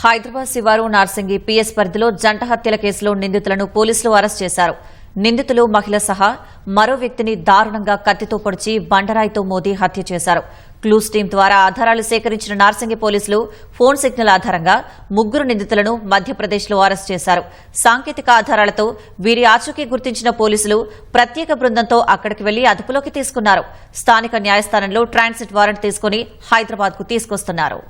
హైదరాబాద్ శివారు నార్సింగి పీఎస్ పరిధిలో జంట హత్యల కేసులో నిందితులను పోలీసులు అరెస్ట్ చేశారు. నిందితులు మహిళ సహా మరో వ్యక్తిని దారుణంగా కత్తితో పొడిచి బండరాయితో మోదీ హత్య చేశారు. క్లూస్ టీం ద్వారా ఆధారాలు సేకరించిన నార్సింగి పోలీసులు ఫోన్ సిగ్నల్ ఆధారంగా ముగ్గురు నిందితులను మధ్యప్రదేశ్లో అరెస్ట్ చేశారు. సాంకేతిక ఆధారాలతో వీరి ఆచూకీ గుర్తించిన పోలీసులు ప్రత్యేక బృందంతో అక్కడికి వెళ్ళి అదుపులోకి తీసుకున్నారు. స్థానిక న్యాయస్థానంలో ట్రాన్సిట్ వారెంట్ తీసుకుని హైదరాబాద్కు తీసుకొస్తున్నారు.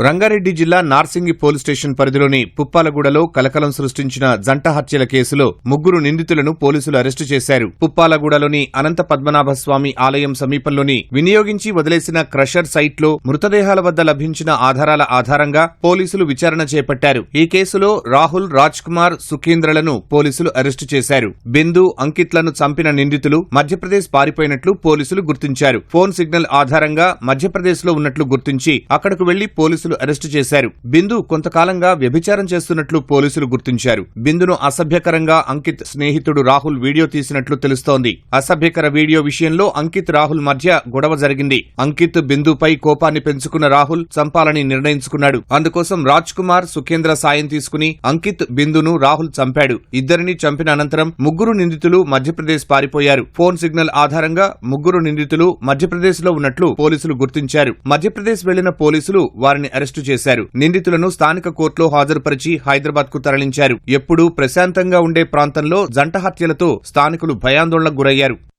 రంగారెడ్డి జిల్లా నార్సింగి పోలీస్ స్టేషన్ పరిధిలోని పుప్పాలగూడలో కలకలం సృష్టించిన జంట హత్యల కేసులో ముగ్గురు నిందితులను పోలీసులు అరెస్టు చేశారు. పుప్పాలగూడలోని అనంత పద్మనాభ స్వామి ఆలయం సమీపంలోని వినియోగించి వదిలేసిన క్రషర్ సైట్లో మృతదేహాల వద్ద లభించిన ఆధారాల ఆధారంగా పోలీసులు విచారణ చేపట్టారు. ఈ కేసులో రాహుల్ రాజ్ కుమార్ సుఖేంద్రలను పోలీసులు అరెస్టు చేశారు. బిందు అంకిత్లను చంపిన నిందితులు మధ్యప్రదేశ్ పారిపోయినట్లు పోలీసులు గుర్తించారు. ఫోన్ సిగ్నల్ ఆధారంగా మధ్యప్రదేశ్లో ఉన్నట్లు గుర్తించి అక్కడకు వెళ్ళి పోలీసులు అరెస్టు చేశారు. బిందు కొంతకాలంగా వ్యభిచారం చేస్తున్నట్లు పోలీసులు గుర్తించారు. బిందును అసభ్యకరంగా అంకిత్ స్నేహితుడు రాహుల్ వీడియో తీసినట్లు తెలుస్తోంది. అసభ్యకర వీడియో విషయంలో అంకిత్ రాహుల్ మధ్య గొడవ జరిగింది. అంకిత్ బిందుపై కోపాన్ని పెంచుకున్న రాహుల్ చంపాలని నిర్ణయించుకున్నాడు. అందుకోసం రాజ్ కుమార్ సుఖేంద్ర సాయం తీసుకుని అంకిత్ బిందును రాహుల్ చంపాడు. ఇద్దరిని చంపిన అనంతరం ముగ్గురు నిందితులు మధ్యప్రదేశ్ పారిపోయారు. ఫోన్ సిగ్నల్ ఆధారంగా ముగ్గురు నిందితులు మధ్యప్రదేశ్లో ఉన్నట్లు పోలీసులు గుర్తించారు. మధ్యప్రదేశ్ వెళ్ళిన పోలీసులు వారిని అరెస్టు చేశారు. నిందితులను స్థానిక కోర్టులో హాజరుపరిచి హైదరాబాద్కు తరలించారు. ఎప్పుడూ ప్రశాంతంగా ఉండే ప్రాంతంలో జంట హత్యలతో స్థానికులు భయాందోళనకు గురయ్యారు.